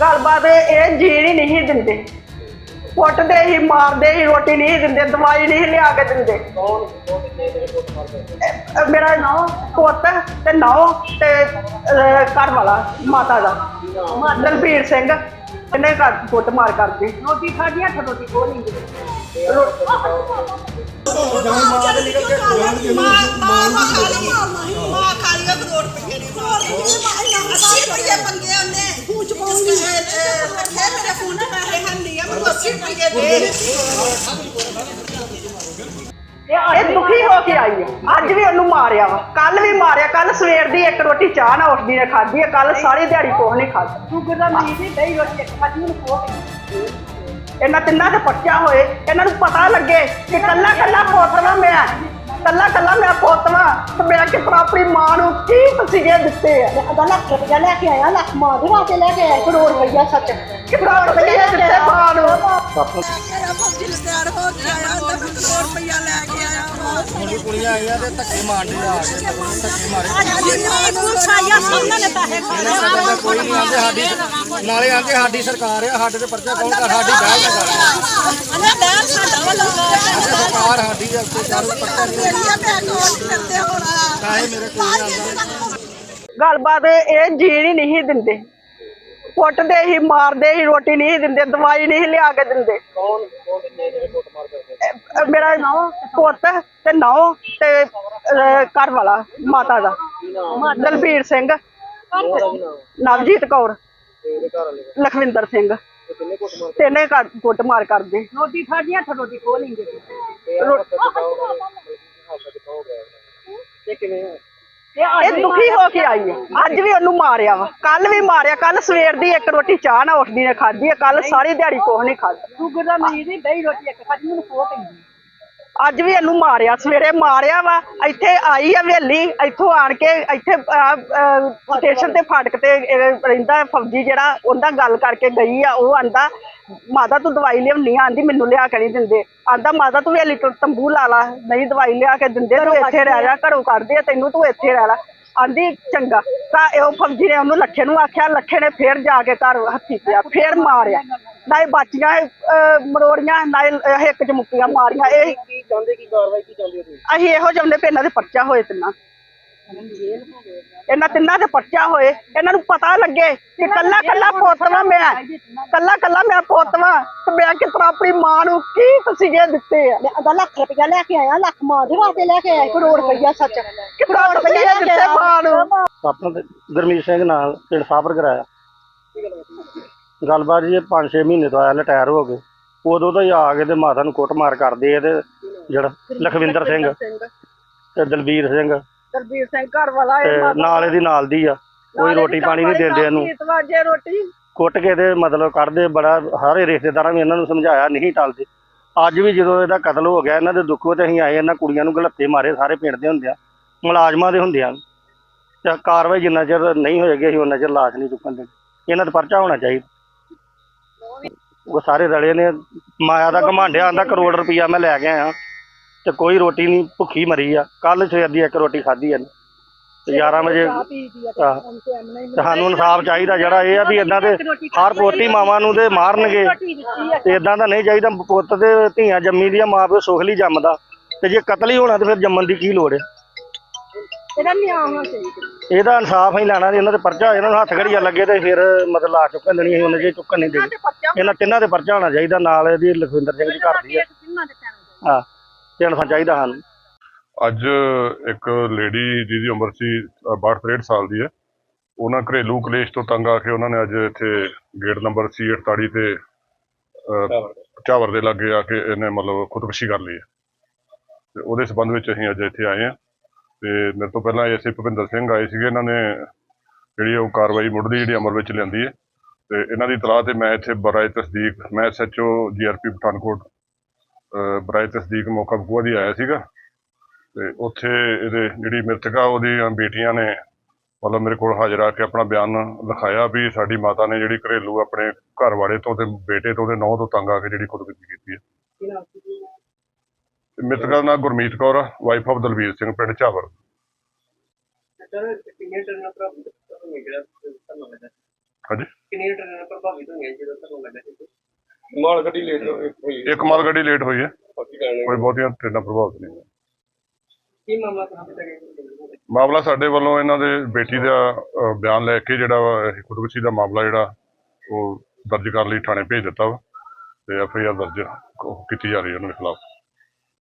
ਗੱਲਬਾਤ ਇਹ ਜੀਣ ਹੀ ਨਹੀਂ ਦਿੰਦੇ ਕੁੱਟਦੇ ਹੀ ਮਾਰਦੇ ਹੀ ਰੋਟੀ ਨਹੀਂ ਦਿੰਦੇ ਦਵਾਈ ਨਹੀਂ ਲਿਆ ਕੇ ਦਿੰਦੇ ਮੇਰਾ ਨਾਮ ਪੁੱਤ ਤੇ ਨੌ ਤੇ ਅਹ, ਘਰ ਵਾਲਾ ਮਾਤਾ ਦਾ ਦਲਬੀਰ ਸਿੰਘ ਇਹਨੇ ਘਰ ਕੁੱਟ ਮਾਰ ਕਰਦੀ ਰੋਟੀ ਖਾਦੀ ਹੱਥ ਰੋਟੀ ਇਹ ਦੁਖੀ ਹੋ ਕੇ ਆਈ ਹੈ। ਅੱਜ ਵੀ ਉਹਨੂੰ ਮਾਰਿਆ ਵਾ। ਕੱਲ ਵੀ ਮਾਰਿਆ। ਕੱਲ ਸਵੇਰ ਦੀ ਇੱਕ ਰੋਟੀ ਚਾਹ ਨਾ ਉੱਠਦੀ ਨੇ ਖਾਧੀ ਹੈ। ਕੱਲ ਸਾਰੀ ਦਿਹਾੜੀ ਕੋਹ ਨਹੀਂ ਖਾਧਾ। ਸ਼ੂਗਰ ਦਾ ਮਰੀਜ਼ ਹੀ ਦਹੀਂ ਰੋਟੀ ਇੱਕ ਖਾਧੀ ਉਹਨੂੰ ਕੋਹ ਇਹਨਾਂ ਤਿੰਨਾਂ ਦੇ ਪੱਕਿਆ ਹੋਏ। ਇਹਨਾਂ ਨੂੰ ਪਤਾ ਲੱਗੇ ਕਿ ਕੱਲਾ ਕੱਲਾ ਪੋਤਵਾ ਮੈਂ। ਕੱਲਾ ਕੱਲਾ ਮੈਂ ਪੋਤਵਾ ਤੇ ਮੈਂ ਕਿ ਆਪਣੀ ਮਾਂ ਨੂੰ ਕੀ ਤਸੀਹੇ ਦਿੱਤੇ ਆ? ਅਦਾ ਲੱਖ ਰੁਪਇਆ ਲੈ ਕੇ ਆਇਆ ਲੱਖ ਮਾਂ ਦੇ ਵਾਸਤੇ ਲੈ ਕੇ ਆਇਆ ਕਰੋੜ ਰੁਪਇਆ ਸੱਚ। ਕਿ ਕਰੋੜ ਰੁਪਏ ਦਿੱਤੇ ਮਾਂ ਨੂੰ ਮੁੰਡੀ ਕੁੜੀਆਂ ਆਈਆਂ ਤੇ ਧੱਕੇ ਮਾਰਦੇ ਆ ਕੇ ਧੱਕੇ ਮਾਰੇ ਇਹਨਾਂ ਕੋਈ ਨਹੀਂ ਆਂਦੇ ਸਾਡੀ ਨਾਲੇ ਆਂਦੇ ਸਾਡੀ ਸਰਕਾਰ ਆ ਸਾਡੇ ਤੇ ਪਰਚਾ ਕੌਣ ਕਰ ਸਾਡੀ ਬਹਿਲ ਨਾ ਕਰ ਸਰਕਾਰ ਸਾਡੀ ਆ ਉੱਤੇ ਨਹੀਂ ਕਾਹੇ ਮੇਰੇ ਕੋਈ ਆਂਦਾ ਗੱਲਬਾਤ ਇਹ ਜੀਣ ਹੀ ਨਹੀਂ ਦਿੰਦੇ। ਕੁੱਟਦੇ ਹੀ ਮਾਰਦੇ ਹੀ ਰੋਟੀ ਨਹੀਂ ਦਿੰਦੇ ਦਵਾਈ ਨਹੀਂ ਲਿਆ ਕੇ ਦਿੰਦੇ। ਮੇਰਾ ਨਾਮ ਪੁੱਤ ਤੇ ਨੌ ਤੇ ਘਰ ਵਾਲਾ ਮਾਤਾ ਦਾ। ਦਲਬੀਰ ਸਿੰਘ। ਨਵਜੀਤ ਕੌਰ। ਲਖਵਿੰਦਰ ਸਿੰਘ। ਤਿੰਨੇ ਕੁੱਟ ਮਾਰ ਕਰਦੇ। ਰੋਟੀ ਖਾਦੀ ਹੱਥ ਰੋਟੀ ਖੋ ਲੈਂਦੇ ਇਹ ਦੁਖੀ ਹੋ ਕੇ ਆਈ ਹੈ ਅੱਜ ਵੀ ਉਹਨੂੰ ਮਾਰਿਆ ਵਾ। ਕੱਲ ਵੀ ਮਾਰਿਆ। ਕੱਲ ਸਵੇਰ ਦੀ ਇੱਕ ਰੋਟੀ ਚਾਹ ਨਾ ਉੱਠਦੀ ਨੇ ਖਾਧੀ ਹੈ ਕੱਲ ਸਾਰੀ ਦਿਹਾੜੀ ਕੋਹ ਨਹੀਂ ਖਾਧਾ। ਦਾ ਮਰੀਜ਼ ਹੀ ਦਹੀਂ ਰੋਟੀ ਇੱਕ ਖਾਧੀ ਅੱਜ ਵੀ ਇਹਨੂੰ ਮਾਰਿਆ, ਸਵੇਰੇ ਮਾਰਿਆ ਵਾ, ਇੱਥੇ ਆਈ ਆ ਹਵੇਲੀ, ਇੱਥੋਂ ਆਣ ਕੇ ਇੱਥੇ ਸਟੇਸ਼ਨ ਤੇ ਫਾਟਕ ਤੇ ਰਹਿੰਦਾ ਫੌਜੀ ਜਿਹੜਾ, ਉਹਦਾ ਗੱਲ ਕਰਕੇ ਗਈ ਆ, ਉਹ ਆਂਦਾ, ਮਾਤਾ ਤੂੰ ਦਵਾਈ ਲਿਆਉਣੀ ਆਂਦੀ, ਮੈਨੂੰ ਲਿਆ ਕੇ ਨਹੀਂ ਦਿੰਦੇ। ਆਂਦਾ, ਮਾਤਾ ਤੂੰ ਹਵੇਲੀ ਤੋਂ ਤੰਬੂ ਲਾ ਲਾ, ਨਹੀਂ ਦਵਾਈ ਲਿਆ ਕੇ ਦਿੰਦੇ, ਤੂੰ ਇੱਥੇ ਰਹਿ ਜਾ, ਘਰੋਂ ਕੱਢਦੇ ਆ ਤੈਨੂੰ ਤੂੰ ਇੱਥੇ ਰਹਿ ਲੈ। ਆਂਦੀ, ਚੰਗਾ। ਤਾਂ ਇਹ ਫੌਜੀ ਨੇ ਉਹਨੂੰ ਲੱਖੇ ਨੂੰ ਆਖਿਆ, ਲੱਖੇ ਨੇ ਫੇਰ ਜਾ ਕੇ ਘਰ ਹੱਥੀ ਪਿਆ, ਫੇਰ ਮਾਰਿਆ। ਨਾ ਇਹ ਬਾਚੀਆਂ ਮਰੋੜੀਆਂ, ਨਾ ਹਿੱਕ ਚ ਮੁੱਕੀਆਂ ਮਾਰੀਆਂ, ਇਹ ਚਾਹੁੰਦੇ ਕੀ ਕਾਰਵਾਈ ਕੀ ਚਾਹੁੰਦੇ ਹੋ ਤੁਸੀਂ? ਅਸੀਂ ਇਹੋ ਚਾਹੁੰਦੇ ਪਏ ਇਹਨਾਂ ਦੇ ਪਰਚਾ ਹੋਏ ਤਿੰਨਾਂ ਇਹਨਾਂ ਤਿੰਨਾਂ ਦੇ ਪਰਚਾ ਹੋਏ। ਇਹਨਾਂ ਨੂੰ ਪਤਾ ਲੱਗੇ ਕਿ ਕੱਲਾ ਕੱਲਾ ਪੋਤਵਾ ਮੈਂ। ਕੱਲਾ ਕੱਲਾ ਮੈਂ ਪੋਤਵਾ। ਤੇ ਮੈਂ ਕਿਸ ਤਰ੍ਹਾਂ ਆਪਣੀ ਮਾਂ ਨੂੰ ਕੀ ਤਸੀਹੇ ਦਿੱਤੇ ਆ? ਅਦਾ ਲੱਖ ਰੁਪਇਆ ਲੈ ਕੇ ਆਇਆ ਲੱਖ ਮਾਂ ਦੇ ਵਾਸਤੇ ਲੈ ਕੇ ਆਇਆ ਕਰੋੜ ਰੁਪਇਆ ਸੱਚ। ਕਿ ਕਰੋੜ ਰੁਪਏ ਦਿੱਤੇ ਮਾਂ ਨੂੰ। ਆਪਣਾ ਗੁਰਮੀਤ ਸਿੰਘ ਨਾਲ ਪਿੰਡ ਸਾਬਰ ਕਰਾਇਆ। ਗੱਲਬਾਤ ਜੀ 5-6 ਮਹੀਨੇ ਤੋਂ ਆਇਆ ਰਿਟਾਇਰ ਹੋ ਗਏ। ਉਦੋਂ ਤੋਂ ਹੀ ਆ ਕੇ ਤੇ ਮਾਤਾ ਨੂੰ ਕੁੱਟਮਾਰ ਕਰਦੇ ਆ ਤੇ ਜਿਹੜਾ ਲਖਵਿੰਦਰ ਸਿੰਘ। ਤੇ ਦਲਬੀਰ ਸਿੰਘ। ਦਲਬੀਰ ਸਿੰਘ ਘਰ ਵਾਲਾ ਤੇ ਨਾਲ ਇਹਦੀ ਨਾਲ ਦੀ ਆ। ਕੋਈ ਰੋਟੀ ਪਾਣੀ ਨਹੀਂ ਦਿੰਦੇ ਇਹਨੂੰ। ਰੋਟੀ। ਕੁੱਟ ਕੇ ਤੇ ਮਤਲਬ ਕੱਢਦੇ ਬੜਾ ਸਾਰੇ ਰਿਸ਼ਤੇਦਾਰਾਂ ਵੀ ਇਹਨਾਂ ਨੂੰ ਸਮਝਾਇਆ ਨਹੀਂ ਟਲਦੇ। ਅੱਜ ਵੀ ਜਦੋਂ ਇਹਦਾ ਕਤਲ ਹੋ ਗਿਆ ਇਹਨਾਂ ਦੇ ਦੁੱਖ ਵਿੱਚ ਅਸੀਂ ਆਏ ਇਹਨਾਂ ਕੁੜੀਆਂ ਨੂੰ ਗਲੱਤੇ ਮਾਰੇ ਸਾਰੇ ਪਿੰਡ ਦੇ ਹੁੰਦੇ ਆ ਮੁਲਾਜ਼ਮਾਂ ਦੇ ਹੁੰਦੇ ਆ। ਤੇ ਕਾਰਵਾਈ ਜਿੰਨਾ ਚਿਰ ਨਹੀਂ ਹੋਏਗੀ ਅਸੀਂ ਉਹਨਾਂ ਚਿਰ ਲਾਸ਼ ਨਹੀਂ ਚੁੱਕਣ ਦੇਣੀ। ਇਹਨਾਂ ਦਾ ਪਰਚਾ ਹੋਣਾ ਚਾਹੀਦਾ। ਉਹ ਸਾਰੇ ਰਲੇ ਨੇ। ਮਾਇਆ ਦਾ ਘਮਾਂਡਿਆ ਆਂਦਾ ਕਰੋੜ ਰੁਪਈਆ ਮੈਂ ਲੈ ਕੇ ਆਇਆ। ਤੇ ਕੋਈ ਰੋਟੀ ਨਹੀਂ ਭੁੱਖੀ ਮਰੀ ਆ। ਕੱਲ ਸਵੇਰ ਦੀ ਇੱਕ ਰੋਟੀ ਖਾਧੀ ਆ ਤੇ 11 ਵਜੇ ਆਹ, ਤੇ ਸਾਨੂੰ ਇਨਸਾਫ ਚਾਹੀਦਾ ਜਿਹੜਾ ਇਹ ਆ ਵੀ ਇਦਾਂ ਦੇ ਹਰ ਪੋਤੀ ਮਾਵਾਂ ਨੂੰ ਤੇ ਮਾਰਨਗੇ। ਤੇ ਇਦਾਂ ਦਾ ਨਹੀਂ ਚਾਹੀਦਾ ਪੁੱਤ ਤੇ ਧੀਆਂ ਜੰਮੀ ਦੀਆਂ ਮਾਂ ਪਿਓ ਸੁਖ ਲਈ ਜੰਮਦਾ। ਤੇ ਜੇ ਕਤਲ ਹੀ ਹੋਣਾ ਤੇ ਫਿਰ ਜੰਮਣ ਦੀ ਕੀ ਲੋੜ ਹੈ ਇਹਦਾ ਨਿਆਂ ਹੋਣਾ ਚਾਹੀਦਾ। ਇਹਦਾ ਇਨਸਾਫ ਹੀ ਲੈਣਾ ਜੇ ਇਹਨਾਂ ਦੇ ਪਰਚਾ ਇਹਨਾਂ ਨੂੰ ਹੱਥ ਘੜੀਆ ਲੱਗੇ ਤੇ ਫਿਰ ਮਤਲਬ ਲਾ ਚੁੱਕਣ ਦੇਣੀ ਉਹਨਾਂ ਜੇ ਚੁੱਕਣ ਨਹੀਂ ਦੇਣੀ। ਇਹਨਾਂ ਤਿੰਨਾਂ ਦੇ ਪਰਚਾ ਹੋਣਾ ਚਾਹੀਦਾ ਨਾਲ ਇਹਦੀ ਲਖਵਿੰਦਰ ਸਿੰਘ ਦੀ ਘਰ ਦੀ ਹੈ ਹਾਂ। ਤੇ ਚਾਹੀਦਾ ਸਾਨੂੰ। ਅੱਜ ਇੱਕ ਲੇਡੀ ਜਿਹਦੀ ਉਮਰ ਸੀ 62 ਸਾਲ ਦੀ ਹੈ। ਉਹਨਾਂ ਘਰੇਲੂ ਕਲੇਸ਼ ਤੋਂ ਤੰਗ ਆ ਕੇ ਉਹਨਾਂ ਨੇ ਅੱਜ ਇੱਥੇ ਗੇਟ ਨੰਬਰ C48 ਤੇ ਝਾਵਰ ਦੇ ਲਾਗੇ ਆ ਕੇ ਇਹਨੇ ਮਤਲਬ ਖੁਦਕੁਸ਼ੀ ਕਰ ਲਈ ਹੈ। ਤੇ ਉਹਦੇ ਸਬੰਧ ਵਿੱਚ ਅਸੀਂ ਅੱਜ ਇੱਥੇ ਆਏ ਹਾਂ। ਤੇ ਮੇਰੇ ਤੋਂ ਪਹਿਲਾਂ ਐਸਏ ਭੁਪਿੰਦਰ ਸਿੰਘ ਆਏ ਸੀਗੇ। ਇਹਨਾਂ ਨੇ ਜਿਹੜੀ ਉਹ ਕਾਰਵਾਈ ਮੁੱਢਲੀ ਜਿਹੜੀ ਅਮਲ ਵਿੱਚ ਲਿਆਂਦੀ ਹੈ। ਤੇ ਇਹਨਾਂ ਦੀ ਤਲਾਹ ਤੇ ਮੈਂ ਇੱਥੇ ਬਰਾਏ ਤਸਦੀਕ, ਮੈਂ ਐਸਐਚਓ ਜੀਆਰਪੀ ਪਠਾਨਕੋਟ ਬਰਾਏ ਤਸਦੀਕ ਮੌਕਾ ਬਕੂਆ ਦੀ ਆਇਆ ਸੀਗਾ। ਤੇ ਉੱਥੇ ਇਹਦੇ ਜਿਹੜੀ ਮ੍ਰਿਤਕਾ ਉਹਦੀਆਂ ਬੇਟੀਆਂ ਨੇ ਮਤਲਬ ਮੇਰੇ ਕੋਲ ਹਾਜ਼ਰ ਆ ਕੇ ਆਪਣਾ ਬਿਆਨ ਲਿਖਾਇਆ ਵੀ ਸਾਡੀ ਮਾਤਾ ਨੇ ਜਿਹੜੀ ਘਰੇਲੂ ਆਪਣੇ ਘਰ ਵਾਲੇ ਤੋਂ ਤੇ ਬੇਟੇ ਤੋਂ ਤੇ ਨੌਂ ਤੋਂ ਤੰਗ ਆ ਕੇ ਜਿਹੜੀ ਖੁਦਕੁਸ਼ੀ ਕੀਤੀ ਹੈ। ਮ੍ਰਿਤਕਾ ਦਾ ਨਾਂ ਗੁਰਮੀਤ ਕੌਰ ਵਾਈਫ ਆਫ ਦਲਵੀਰ ਸਿੰਘ ਪਿੰਡ ਝਾਵਰ ਹਾਂਜੀ? ਕਿੰਨੀਆਂ ਟ੍ਰੇਨਾਂ ਪ੍ਰਭਾਵਿਤ ਹੋਈਆਂ ਜਦੋਂ ਤੁਹਾਨੂੰ ਲੱਗਾ ਸੀ? ਮਾਲ ਗੱਡੀ ਲੇਟ ਹੋਈ ਇੱਕ ਮਾਲ ਗੱਡੀ ਲੇਟ ਹੋਈ ਹੈ। ਬਾਕੀ ਕੋਈ ਬਹੁਤੀਆਂ ਟ੍ਰੇਨਾਂ ਪ੍ਰਭਾਵਿਤ ਨਹੀਂ ਹੋਈਆਂ। ਕੀ ਮਾਮਲਾ ਸਾਹਮਣੇ ਗਿਆ ਮਾਮਲਾ ਸਾਡੇ ਵੱਲੋਂ ਇਹਨਾਂ ਦੇ ਬੇਟੀ ਦਾ ਅ, ਬਿਆਨ ਲੈ ਕੇ ਜਿਹੜਾ ਵਾ ਇਹ ਖੁਦਕੁਸ਼ੀ ਦਾ ਮਾਮਲਾ ਜਿਹੜਾ ਉਹ ਦਰਜ ਕਰਨ ਲਈ ਥਾਣੇ ਭੇਜ ਦਿੱਤਾ ਵਾ। ਤੇ ਐਫ ਆਈ ਆਰ ਦਰਜ ਕ- ਕੀਤੀ ਜਾ ਰਹੀ ਹੈ ਉਹਨਾਂ ਦੇ ਖਿਲਾਫ।